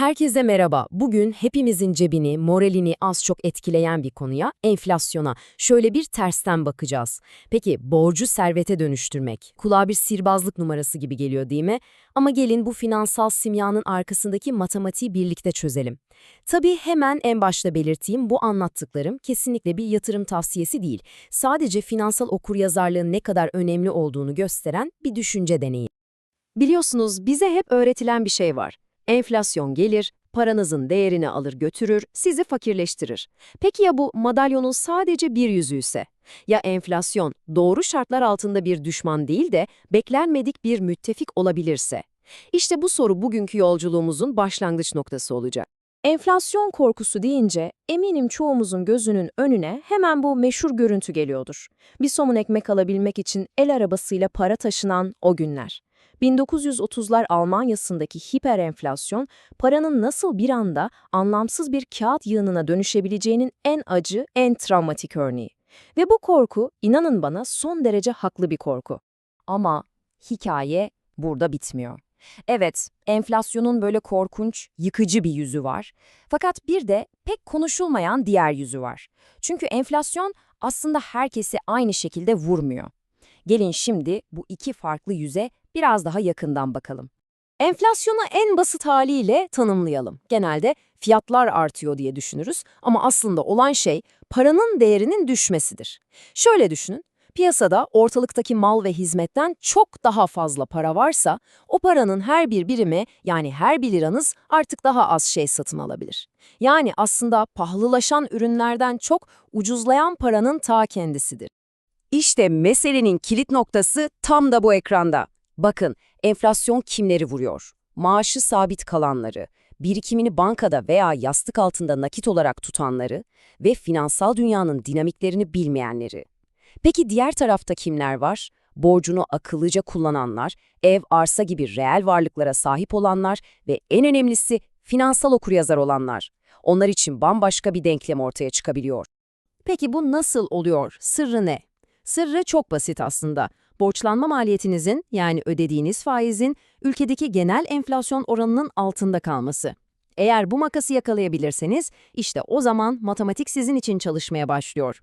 Herkese merhaba. Bugün hepimizin cebini, moralini az çok etkileyen bir konuya, enflasyona, şöyle bir tersten bakacağız. Peki borcu servete dönüştürmek, kulağa bir sihirbazlık numarası gibi geliyor değil mi? Ama gelin bu finansal simyanın arkasındaki matematiği birlikte çözelim. Tabii hemen en başta belirteyim bu anlattıklarım kesinlikle bir yatırım tavsiyesi değil. Sadece finansal okuryazarlığın ne kadar önemli olduğunu gösteren bir düşünce deneyi. Biliyorsunuz bize hep öğretilen bir şey var. Enflasyon gelir, paranızın değerini alır götürür, sizi fakirleştirir. Peki ya bu madalyonun sadece bir yüzü ise? Ya enflasyon doğru şartlar altında bir düşman değil de beklenmedik bir müttefik olabilirse? İşte bu soru bugünkü yolculuğumuzun başlangıç noktası olacak. Enflasyon korkusu deyince eminim çoğumuzun gözünün önüne hemen bu meşhur görüntü geliyordur. Bir somun ekmek alabilmek için el arabasıyla para taşınan o günler. 1930'lar Almanya'sındaki hiperenflasyon, paranın nasıl bir anda anlamsız bir kağıt yığınına dönüşebileceğinin en acı, en travmatik örneği. Ve bu korku, inanın bana son derece haklı bir korku. Ama hikaye burada bitmiyor. Evet, enflasyonun böyle korkunç, yıkıcı bir yüzü var. Fakat bir de pek konuşulmayan diğer yüzü var. Çünkü enflasyon aslında herkesi aynı şekilde vurmuyor. Gelin şimdi bu iki farklı yüze biraz daha yakından bakalım. Enflasyonu en basit haliyle tanımlayalım. Genelde fiyatlar artıyor diye düşünürüz ama aslında olan şey paranın değerinin düşmesidir. Şöyle düşünün, piyasada ortalıktaki mal ve hizmetten çok daha fazla para varsa o paranın her bir birimi yani her bir liranız artık daha az şey satın alabilir. Yani aslında pahalılaşan ürünlerden çok ucuzlayan paranın ta kendisidir. İşte meselenin kilit noktası tam da bu ekranda. Bakın, enflasyon kimleri vuruyor? Maaşı sabit kalanları, birikimini bankada veya yastık altında nakit olarak tutanları ve finansal dünyanın dinamiklerini bilmeyenleri. Peki diğer tarafta kimler var? Borcunu akıllıca kullananlar, ev, arsa gibi reel varlıklara sahip olanlar ve en önemlisi finansal okuryazar olanlar. Onlar için bambaşka bir denklem ortaya çıkabiliyor. Peki bu nasıl oluyor? Sırrı ne? Sırrı çok basit aslında. Borçlanma maliyetinizin yani ödediğiniz faizin ülkedeki genel enflasyon oranının altında kalması. Eğer bu makası yakalayabilirseniz işte o zaman matematik sizin için çalışmaya başlıyor.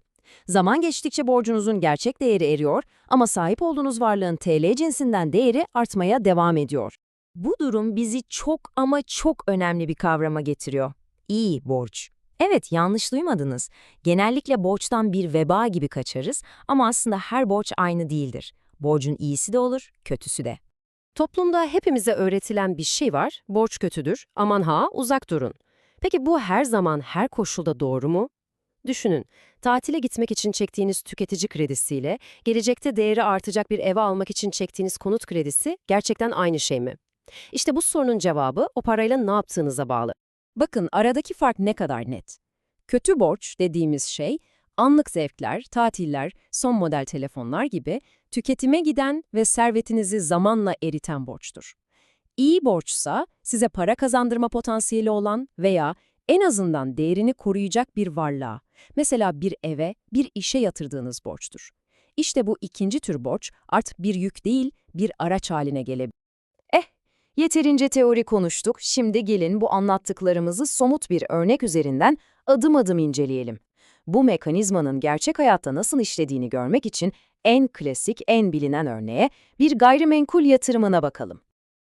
Zaman geçtikçe borcunuzun gerçek değeri eriyor ama sahip olduğunuz varlığın TL cinsinden değeri artmaya devam ediyor. Bu durum bizi çok ama çok önemli bir kavrama getiriyor. İyi borç. Evet, yanlış duymadınız. Genellikle borçtan bir veba gibi kaçarız ama aslında her borç aynı değildir. Borcun iyisi de olur, kötüsü de. Toplumda hepimize öğretilen bir şey var, borç kötüdür, aman ha uzak durun. Peki bu her zaman her koşulda doğru mu? Düşünün, tatile gitmek için çektiğiniz tüketici kredisiyle, gelecekte değeri artacak bir eve almak için çektiğiniz konut kredisi gerçekten aynı şey mi? İşte bu sorunun cevabı o parayla ne yaptığınıza bağlı. Bakın aradaki fark ne kadar net. Kötü borç dediğimiz şey, anlık zevkler, tatiller, son model telefonlar gibi tüketime giden ve servetinizi zamanla eriten borçtur. İyi borçsa size para kazandırma potansiyeli olan veya en azından değerini koruyacak bir varlığa, mesela bir eve, bir işe yatırdığınız borçtur. İşte bu ikinci tür borç artık bir yük değil, bir araç haline gelebilir. Eh, yeterince teori konuştuk, şimdi gelin bu anlattıklarımızı somut bir örnek üzerinden adım adım inceleyelim. Bu mekanizmanın gerçek hayatta nasıl işlediğini görmek için en klasik, en bilinen örneğe bir gayrimenkul yatırımına bakalım.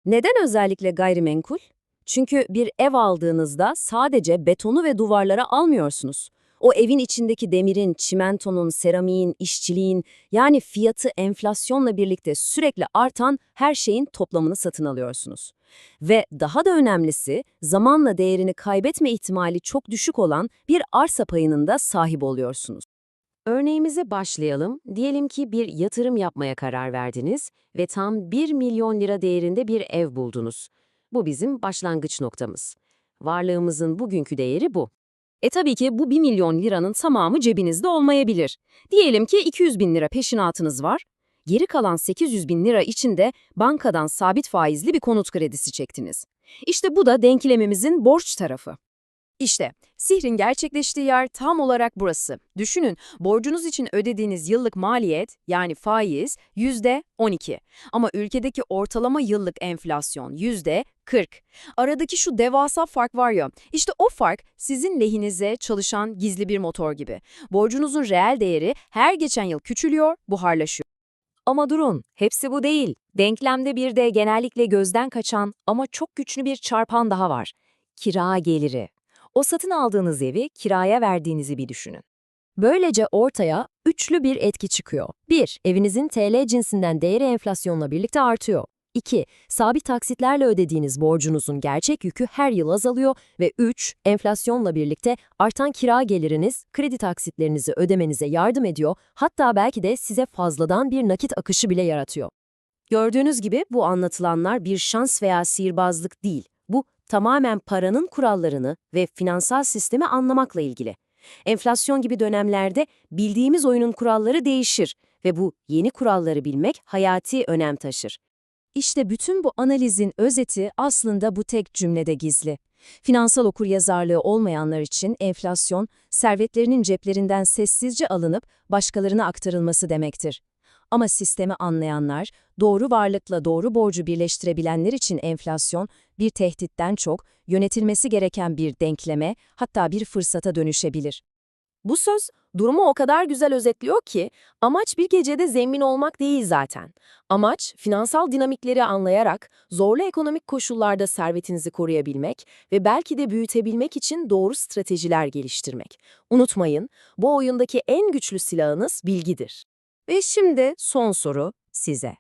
Neden özellikle gayrimenkul? Çünkü bir ev aldığınızda sadece betonu ve duvarlara almıyorsunuz. O evin içindeki demirin, çimentonun, seramiğin, işçiliğin yani fiyatı enflasyonla birlikte sürekli artan her şeyin toplamını satın alıyorsunuz. Ve daha da önemlisi zamanla değerini kaybetme ihtimali çok düşük olan bir arsa payının da sahip oluyorsunuz. Örneğimize başlayalım. Diyelim ki bir yatırım yapmaya karar verdiniz ve tam 1 milyon lira değerinde bir ev buldunuz. Bu bizim başlangıç noktamız. Varlığımızın bugünkü değeri bu. E tabii ki bu 1 milyon liranın tamamı cebinizde olmayabilir. Diyelim ki 200 bin lira peşinatınız var. Geri kalan 800 bin lira içinde bankadan sabit faizli bir konut kredisi çektiniz. İşte bu da denklemimizin borç tarafı. İşte sihrin gerçekleştiği yer tam olarak burası. Düşünün borcunuz için ödediğiniz yıllık maliyet yani faiz %12 ama ülkedeki ortalama yıllık enflasyon %40. Aradaki şu devasa fark var ya işte o fark sizin lehinize çalışan gizli bir motor gibi. Borcunuzun reel değeri her geçen yıl küçülüyor, buharlaşıyor. Ama durun, hepsi bu değil. Denklemde bir de genellikle gözden kaçan ama çok güçlü bir çarpan daha var. Kira geliri. O satın aldığınız evi kiraya verdiğinizi bir düşünün. Böylece ortaya üçlü bir etki çıkıyor. 1. Evinizin TL cinsinden değeri enflasyonla birlikte artıyor. 2. Sabit taksitlerle ödediğiniz borcunuzun gerçek yükü her yıl azalıyor ve 3. Enflasyonla birlikte artan kira geliriniz kredi taksitlerinizi ödemenize yardım ediyor, hatta belki de size fazladan bir nakit akışı bile yaratıyor. Gördüğünüz gibi bu anlatılanlar bir şans veya sihirbazlık değil. Tamamen paranın kurallarını ve finansal sistemi anlamakla ilgili. Enflasyon gibi dönemlerde bildiğimiz oyunun kuralları değişir ve bu yeni kuralları bilmek hayati önem taşır. İşte bütün bu analizin özeti aslında bu tek cümlede gizli. Finansal okuryazarlığı olmayanlar için enflasyon, servetlerinin ceplerinden sessizce alınıp başkalarına aktarılması demektir. Ama sistemi anlayanlar, doğru varlıkla doğru borcu birleştirebilenler için enflasyon bir tehditten çok yönetilmesi gereken bir denkleme, hatta bir fırsata dönüşebilir. Bu söz durumu o kadar güzel özetliyor ki amaç bir gecede zengin olmak değil zaten. Amaç finansal dinamikleri anlayarak zorlu ekonomik koşullarda servetinizi koruyabilmek ve belki de büyütebilmek için doğru stratejiler geliştirmek. Unutmayın, bu oyundaki en güçlü silahınız bilgidir. Ve şimdi son soru size.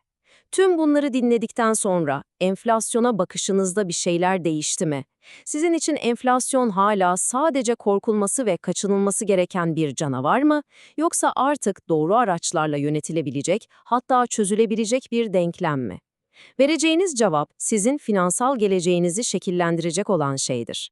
Tüm bunları dinledikten sonra enflasyona bakışınızda bir şeyler değişti mi? Sizin için enflasyon hala sadece korkulması ve kaçınılması gereken bir canavar mı? Yoksa artık doğru araçlarla yönetilebilecek, hatta çözülebilecek bir denklem mi? Vereceğiniz cevap sizin finansal geleceğinizi şekillendirecek olan şeydir.